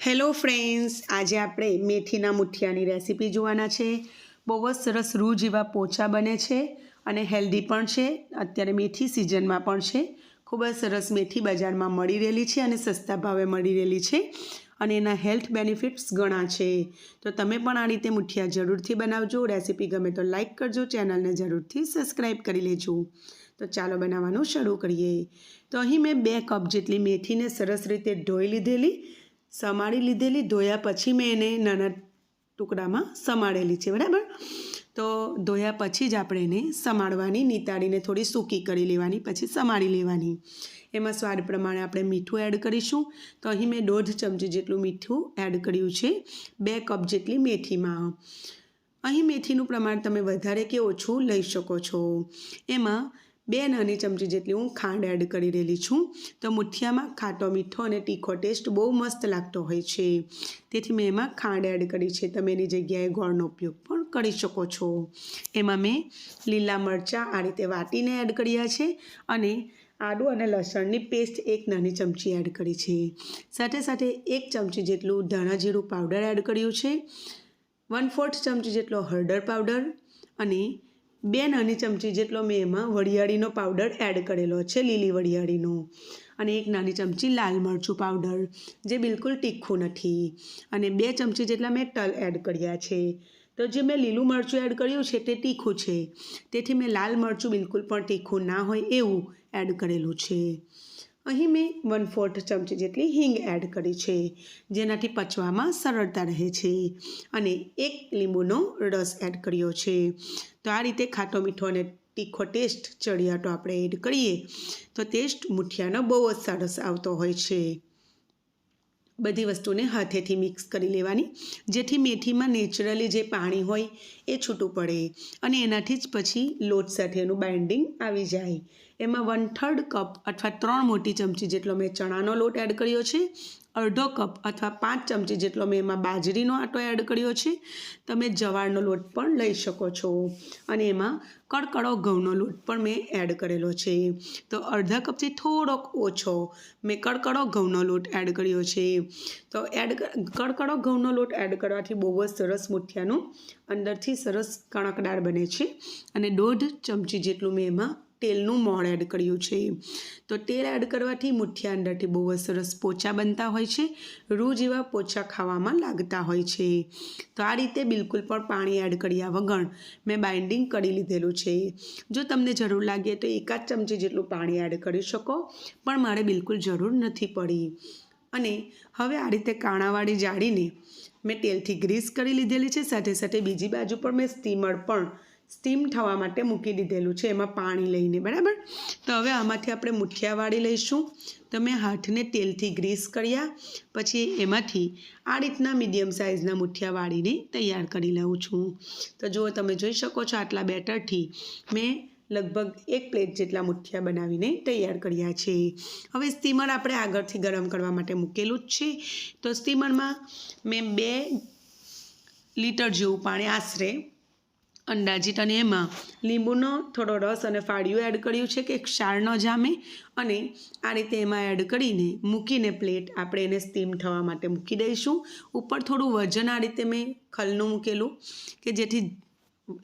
Hello friends, આજે આપણે મેથીના મુઠિયાની રેસીપી જોવાના છે. બહુ જ સરસ રૂ જેવા પોચા બને છે અને હેલ્ધી પણ છે. અત્યારે મેથી સિઝનમાં પણ છે. ખૂબ જ સરસ મેથી બજારમાં મળી રહેલી છે અને સસ્તા ભાવે મળી રહેલી છે અને એના હેલ્થ બેનિફિટ્સ ઘણા છે. તો તમે પણ આ રીતે મુઠિયા જરૂરથી બનાવજો. રેસીપી ગમે તો લાઇક કરજો, ચેનલને જરૂરથી સબસ્ક્રાઈબ કરી લેજો. તો ચાલો બનાવવાનું શરૂ કરીએ. તો અહીં મેં બે કપ જેટલી મેથીને સરસ રીતે ધોઈ લીધેલી. સમારી લીધેલી, ધોયા પછી મેં એને નાના ટુકડામાં સમાળેલી છે, બરાબર? તો ધોયા પછી જ આપણે એને સમાળવાની નીતાડીને થોડી સૂકી કરી લેવાની, પછી સમારી લેવાની. એમાં સ્વાદ પ્રમાણે આપણે મીઠું એડ કરીશું. તો અહીં મેં દોઢ ચમચી જેટલું મીઠું એડ કર્યું છે, બે કપ જેટલી મેથીમાં. અહીં મેથીનું પ્રમાણ તમે વધારે કે ઓછું લઈ શકો છો. એમાં બે નાની ચમચી જેટલી હું ખાંડ એડ કરી રહેલી છું. તો મુઠિયામાં ખાટો મીઠો અને તીખો ટેસ્ટ બહુ મસ્ત લાગતો હોય છે. તેથી મેં એમાં ખાંડ એડ કરી છે. તમે એની જગ્યાએ ગોળનો ઉપયોગ પણ કરી શકો છો. એમાં મેં લીલા મરચાં આ રીતે વાટીને એડ કર્યા છે અને આદુ અને લસણની પેસ્ટ એક નાની ચમચી એડ કરી છે. સાથે સાથે એક ચમચી જેટલું ધાણા જીરું પાવડર એડ કર્યું છે. વન ફોર્થ ચમચી જેટલો હળદર પાવડર અને બે નાની ચમચી જેટલો મેં એમાં વરિયાળીનો પાવડર એડ કરેલો છે, લીલી વરિયાળીનો અને એક નાની ચમચી લાલ મરચું પાવડર જે બિલકુલ તીખું નથી. અને બે ચમચી જેટલા મેં તલ એડ કર્યા છે. તો જે મેં લીલું મરચું એડ કર્યું છે તે તીખું છે. તેથી મેં લાલ મરચું બિલકુલ પણ તીખું ના હોય એવું એડ કરેલું છે. અહીં મેં વન ફોર્થ ચમચી જેટલી હિંગ એડ કરી છે, જેનાથી પચવામાં સરળતા રહે છે અને એક લીંબુનો રસ એડ કર્યો છે. તો આ રીતે ખાટો મીઠો અને તીખો ટેસ્ટ ચડિયાટો આપણે એડ કરીએ તો ટેસ્ટ મુઠિયાનો બહુ જ સરસ આવતો હોય છે. બધી વસ્તુને હાથેથી મિક્સ કરી લેવાની. જેથી મેથીમાં નેચરલી જે પાણી હોય એ છૂટું પડે અને એનાથી જ પછી લોટ સાથે એનું બાઇન્ડિંગ આવી જાય. એમાં વન થર્ડ કપ અથવા ત્રણ મોટી ચમચી જેટલો મેં ચણાનો લોટ એડ કર્યો છે અડધો કપ અથવા પાંચ ચમચી જેટલો મેં એમાં બાજરીનો આટો એડ કર્યો છે. તમે જવારનો લોટ પણ લઈ શકો છો. અને એમાં કડકડો ઘઉંનો લોટ પણ મેં એડ કરેલો છે. તો અડધા કપથી થોડોક ઓછો મેં કડકડો ઘઉંનો લોટ એડ કર્યો છે. તો એડ કડકડો ઘઉંનો લોટ એડ કરવાથી બહુ જ સરસ મુઠિયાનું અંદરથી સરસ કણકદાર બને છે. અને દોઢ ચમચી જેટલું મેં એમાં તેલનું મોણ એડ કર્યું છે. તો તેલ એડ કરવાથી મુઠિયા અંદરથી બહુ સરસ પોચા બનતા હોય છે. રૂ જેવા પોચા ખાવામાં લાગતા હોય છે. તો આ રીતે બિલકુલ પણ પાણી એડ કર્યા વગર મેં બાઇન્ડિંગ કરી લીધેલું છે. જો તમને જરૂર લાગે તો એકાદ ચમચી જેટલું પાણી એડ કરી શકો, પણ મારે બિલકુલ જરૂર નથી પડી. અને હવે આ રીતે કાણાવાળી જાળીને મેં તેલથી ગ્રીસ કરી લીધેલી છે. સાથે સાથે બીજી બાજુ પણ મેં સ્ટીમર પણ સ્ટીમ થવા માટે મૂકી દીધેલું છે, એમાં પાણી લઈને, બરાબર? તો હવે આમાંથી આપણે મુઠિયા વાળી લઈશું. તમે હાથને તેલથી ગ્રીસ કર્યા, પછી એમાંથી આ રીતના મીડિયમ સાઇઝના મુઠિયા વાળીને તૈયાર કરી લઉં છું. તો જુઓ, તમે જોઈ શકો છો આટલા બેટરથી મેં લગભગ એક પ્લેટ જેટલા મુઠિયા બનાવીને તૈયાર કર્યા છે. હવે સ્ટીમર આપણે આગળથી ગરમ કરવા માટે મૂકેલું જ છે. તો સ્ટીમરમાં મેં બે લીટર જેવું પાણી આશરે અંદાજિત અને એમાં લીંબુનો થોડો રસ અને ફાળિયું એડ કર્યું છે કે ક્ષાર ન જામે અને આ રીતે એમાં એડ કરીને મૂકીને પ્લેટ આપણે એને સ્ટીમ થવા માટે મૂકી દઈશું. ઉપર થોડું વજન આ રીતે મેં ખલનું મૂકેલું કે જેથી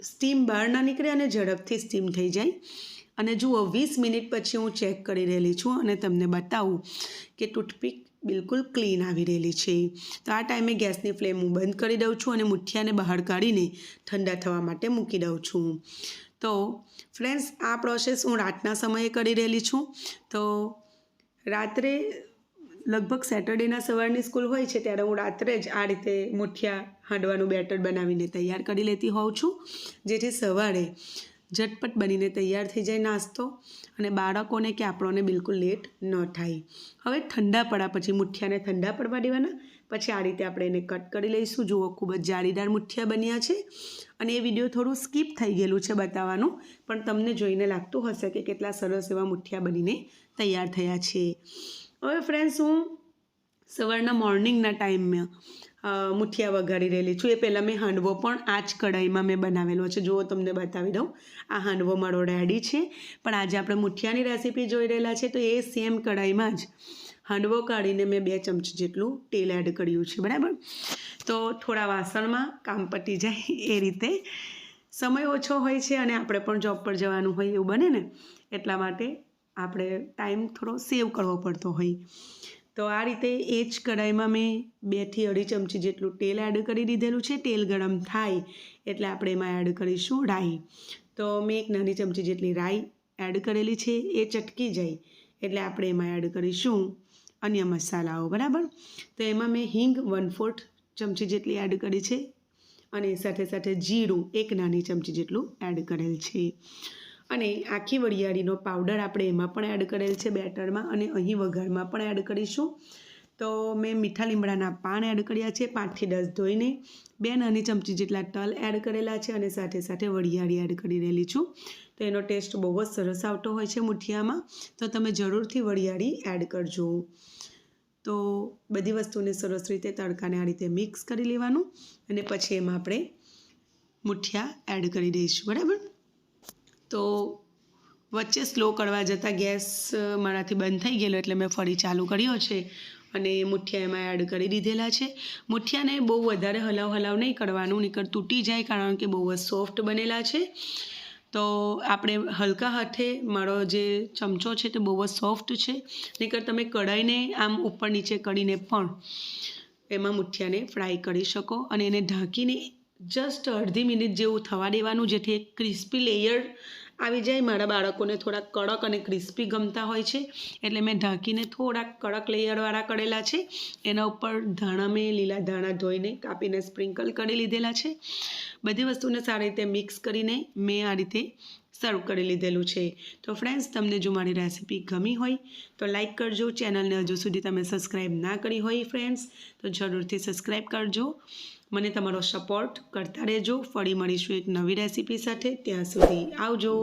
સ્ટીમ બહાર ના નીકળે અને ઝડપથી સ્ટીમ થઈ જાય. અને જુઓ, વીસ મિનિટ પછી હું ચેક કરી રહેલી છું અને તમને બતાવું કે ટૂથપીક બિલકુલ ક્લીન આવી રહેલી છે. તો આ ટાઈમે ગેસની ફ્લેમ હું બંધ કરી દઉં છું અને મુઠિયાને બહાર કાઢીને ઠંડા થવા માટે મૂકી દઉં છું. તો ફ્રેન્ડ્સ, આ પ્રોસેસ હું રાતના સમયે કરી રહેલી છું. તો રાત્રે લગભગ સેટરડેના સવારની સ્કૂલ હોય છે ત્યારે હું રાત્રે જ આ રીતે મુઠિયા હાંડવાનું બેટર બનાવીને તૈયાર કરી લેતી હોઉં છું. જેથી સવારે ઝટપટ બનીને તૈયાર થઈ જાય નાસ્તો અને બાળકોને કે આપણોને બિલકુલ લેટ ન થાય. હવે ઠંડા પડ્યા પછી મુઠિયાને ઠંડા પડવા દેવાના. પછી આ રીતે આપણે એને કટ કરી લઈશું. જુઓ, ખૂબ જ જાળીદાર મુઠિયા બન્યા છે. અને એ વીડિયો થોડું સ્કીપ થઈ ગયેલું છે બતાવવાનું. પણ તમને જોઈને લાગતું હશે કે કેટલા સરસ એવા મુઠિયા બનીને તૈયાર થયા છે. હવે ફ્રેન્ડ્સ હું સવારના મોર્નિંગના ટાઈમમાં મુઠિયા વઘારી રહેલી છું. એ પહેલાં મેં હાંડવો પણ આ જ કઢાઈમાં મેં બનાવેલો છે. જુઓ, તમને બતાવી દઉં. આ હાંડવો મારો રેડી છે. પણ આજે આપણે મુઠિયાની રેસીપી જોઈ રહેલા છે. તો એ સેમ કઢાઈમાં જ હાંડવો કાઢીને મેં બે ચમચી જેટલું તેલ એડ કર્યું છે. બરાબર? તો થોડા વાસણમાં કામ પતી જાય એ રીતે. સમય ઓછો હોય છે અને આપણે પણ જોબ પર જવાનું હોય એવું બને ને, એટલા માટે આપણે ટાઈમ થોડો સેવ કરવો પડતો હોય. તો આ રીતે એ જ કઢાઈમાં મેં બેથી અઢી ચમચી જેટલું તેલ એડ કરી દીધેલું છે. તેલ ગરમ થાય એટલે આપણે એમાં એડ કરીશું રાઈ. તો મેં એક નાની ચમચી જેટલી રાઈ એડ કરેલી છે. એ ચટકી જાય એટલે આપણે એમાં એડ કરીશું અન્ય મસાલાઓ, બરાબર? તો એમાં મેં હિંગ વન ફોર્થ ચમચી જેટલી એડ કરી છે અને સાથે સાથે જીરું એક નાની ચમચી જેટલું એડ કરેલ છે. અને આખી વરિયાળીનો પાવડર આપણે એમાં પણ એડ કરેલ છે બેટરમાં અને અહીં વઘારમાં પણ એડ કરીશું. તો મેં મીઠા લીમડાના પાન એડ કર્યા છે, પાંચથી દસ ધોઈને બે નાની ચમચી જેટલા તલ એડ કરેલા છે અને સાથે સાથે વરિયાળી એડ કરી રહેલી છું. તો એનો ટેસ્ટ બહુ જ સરસ આવતો હોય છે મુઠિયામાં. તો તમે જરૂરથી વરિયાળી એડ કરજો. તો બધી વસ્તુને સરસ રીતે તડકાને આ રીતે મિક્સ કરી લેવાનું અને પછી એમાં આપણે મુઠિયા એડ કરી દઈશું. બરાબર? તો વચ્ચે સ્લો કરવા જતાં ગેસ મારાથી બંધ થઈ ગયેલો એટલે મેં ફરી ચાલુ કર્યો છે અને મુઠિયા એમાં એડ કરી દીધેલા છે. મુઠિયાને બહુ વધારે હલાવ હલાવ નહીં કરવાનું, નીકળ તૂટી જાય કારણ કે બહુ જ સોફ્ટ બનેલા છે. તો આપણે હલકા હાથે મારો જે ચમચો છે તે બહુ જ સોફ્ટ છે. નીકળ તમે કઢાઈને આમ ઉપર નીચે કરીને પણ એમાં મુઠિયાને ફ્રાય કરી શકો અને એને ઢાંકીને જસ્ટ અડધી મિનિટ જેવું થવા દેવાનું, જેથી એક ક્રિસ્પી લેયર આવી જાય. મારા બાળકોને થોડાક કડક અને ક્રિસ્પી ગમતા હોય છે. એટલે મેં ઢાંકીને થોડાક કડક લેયરવાળા કરેલા છે. એના ઉપર ધાણા મેં લીલા ધાણા ધોઈને કાપીને સ્પ્રિંકલ કરી લીધેલા છે. બધી વસ્તુને સારી રીતે મિક્સ કરીને મેં આ રીતે સર્વ કરી લીધેલું છે. તો ફ્રેન્ડ્સ તમને જો મારી રેસિપી ગમી હોય, તો લાઇક કરજો. ચેનલને હજુ સુધી તમે સબસ્ક્રાઈબ ના કરી હોય ફ્રેન્ડ્સ તો જરૂરથી સબસ્ક્રાઈબ કરજો. મને તમારો સપોર્ટ કરતા રહેજો. ફરી મળીશું એક નવી રેસીપી સાથે. ત્યાં સુધી આવજો.